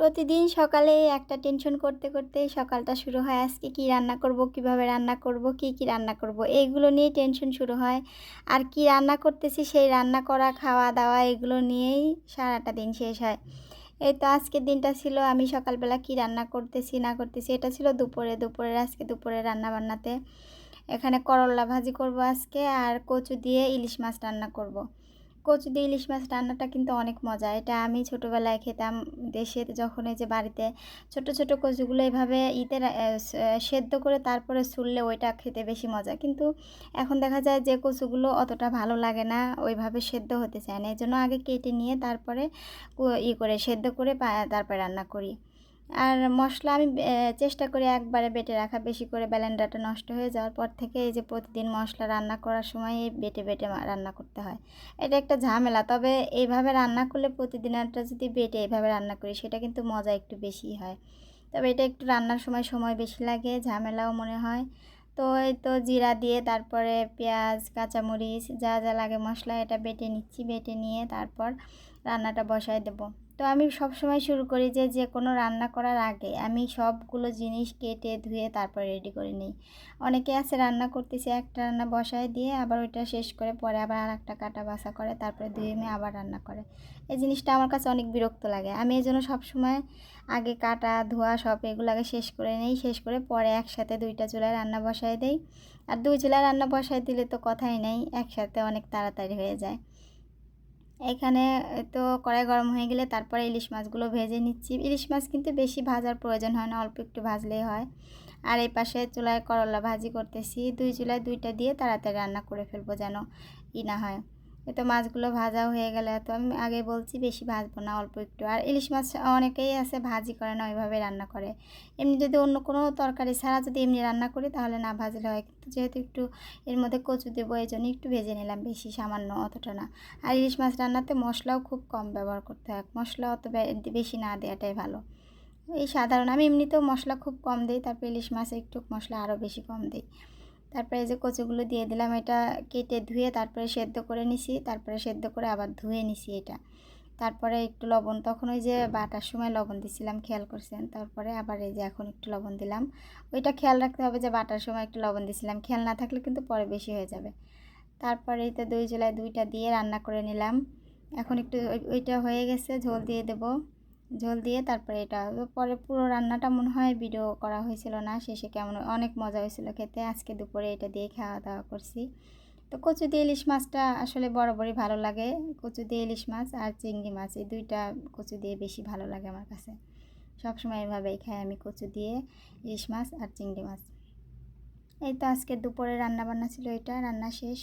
প্রতিদিন সকালে একটা টেনশন করতে করতে সকালটা শুরু হয়। আজকে কি রান্না করব, কীভাবে রান্না করব, কি কি রান্না করব, এইগুলো নিয়ে টেনশন শুরু হয়। আর কি রান্না করতেছি, সেই রান্না করা, খাওয়া, দাওয়া এগুলো নিয়েই সারাটা দিন শেষ হয়। এই তো আজকের দিনটা ছিল, আমি সকালবেলা কি রান্না করতেছি, না করতেছি, এটা ছিল দুপুরে, দুপুরের আজকে দুপুরে রান্না বান্নাতে এখানে করলা ভাজি করব আজকে আর কচু দিয়ে ইলিশ মাছ রান্না করব। কচু দিয়ে ইলিশ মাছ রান্নাটা কিন্তু অনেক মজা। এটা আমি ছোটোবেলায় খেতাম দেশে যখন এই যে বাড়িতে ছোট ছোট কচুগুলো এভাবে ইতে সেদ্ধ করে তারপরে ছুললে ওইটা খেতে বেশি মজা। কিন্তু এখন দেখা যায় যে কচুগুলো অতটা ভালো লাগে না, ওইভাবে সেদ্ধ হতে চায় না। এই জন্য আগে কেটে নিয়ে তারপরে ই করে সেদ্ধ করে তারপরে রান্না করি। আর মশলা আমি চেষ্টা করি একবারে বেটে রাখা। বেশি করে ব্যালেন্ডারটা নষ্ট হয়ে যাওয়ার পর থেকে এই যে প্রতিদিন মশলা রান্না করার সময় বেটে বেটে রান্না করতে হয়। এটা একটা ঝামেলা, তবে এইভাবে রান্না করলে প্রতিদিনটা যদি বেটে এইভাবে রান্না করি, সেটা কিন্তু মজা একটু বেশি হয়। তবে এটা একটু রান্নার সময় সময় বেশি লাগে, ঝামেলাও মনে হয়। তো এই তো জিরা দিয়ে তারপরে পেঁয়াজ, কাঁচামরিচ, যা যা লাগে মশলা এটা বেটে নিচ্ছি, বেটে নিয়ে তারপর রান্নাটা বসায় দেবো। তো আমি সব সময় শুরু করি যে যে কোনো রান্না করার আগে আমি সবগুলো জিনিস কেটে ধুয়ে তারপর রেডি করে নিই। অনেকে আছে রান্না করতেছে, একটা রান্না বসায় দিয়ে আবার ওইটা শেষ করে পরে আবার আর একটা কাটা বাসা করে, তারপরে ধুয়ে নিয়ে আবার রান্না করে। এই জিনিসটা আমার কাছে অনেক বিরক্ত লাগে। আমি এই জন্য সবসময় আগে কাটা, ধোয়া সব এগুলো আগে শেষ করে নেই। শেষ করে পরে একসাথে দুইটা চুলায় রান্না বসায় দেই। আর দুই চুলায় রান্না বসায় দিলে তো কথাই নেই, একসাথে অনেক তাড়াতাড়ি হয়ে যায়। এখানে তো কড়াই গরম হয়ে গেলে তারপরে ইলিশ মাছগুলো ভেজে নিচ্ছি। ইলিশ মাছ কিন্তু বেশি ভাজার প্রয়োজন হয় না, অল্প একটু ভাজলেই হয়। আর এই পাশে চুলায় করলা ভাজি করতেছি। দুই চুলায় দুইটা দিয়ে তাড়াতাড়ি রান্না করে ফেলব যেন ই না হয়। তো মাছগুলো ভাজা হয়ে গেলে। তো আমি আগে বলছি বেশি ভাজবো না, অল্প একটু। আর ইলিশ মাছ অনেকেই আছে ভাজি করে না, ওইভাবে রান্না করে। এমনি যদি অন্য কোনো তরকারি ছাড়া যদি এমনি রান্না করি, তাহলে না ভাজলে হয়। কিন্তু যেহেতু একটু এর মধ্যে কচু দেবো, এই জন্য একটু ভেজে নিলাম, বেশি সামান্য অতটা না। আর ইলিশ মাছ রান্নাতে মশলাও খুব কম ব্যবহার করতে হয়। মশলা অত বেশি না দেওয়াটাই ভালো। এই সাধারণ, আমি এমনিতেও মশলা খুব কম দিই, তারপর ইলিশ মাছে একটু মশলা আরও বেশি কম দিই। তারপরে এই যে কচুগুলো দিয়ে দিলাম, এটা কেটে ধুয়ে তারপরে সেদ্ধ করে নিছি, তারপরে সেদ্ধ করে আবার ধুয়ে নিছি এটা। তারপরে একটু লবণ, তখন ওই যে বাটার সময় লবণ দিছিলাম, খেয়াল করছেন? তারপরে আবার এই যে এখন একটু লবণ দিলাম। ওইটা খেয়াল রাখতে হবে যে বাটার সময় একটু লবণ দিছিলাম, খেয়াল না থাকলে কিন্তু পরে বেশি হয়ে যাবে। তারপরে এই তো দুই জেলায় দুইটা দিয়ে রান্না করে নিলাম। এখন একটু ওইটা হয়ে গেছে, ঝোল দিয়ে দেবো। ঝোল দিয়ে তারপরে এটা, পরে পুরো রান্নাটা মনে হয় ভিডিও করা হয়েছিল না, শেষে কেমন অনেক মজা হয়েছিল খেতে। আজকে দুপুরে এটা দিয়ে খাওয়া দাওয়া করছি। তো কচু দিয়ে ইলিশ মাছটা আসলে বরাবরই ভালো লাগে। কচু দিয়ে ইলিশ মাছ আর চিংড়ি মাছ, এই দুইটা কচু দিয়ে বেশি ভালো লাগে আমার কাছে। সবসময় এভাবেই খাই আমি কচু দিয়ে ইলিশ মাছ আর চিংড়ি মাছ। এই তো আজকে দুপুরে রান্না বান্না ছিল এটা, রান্না শেষ।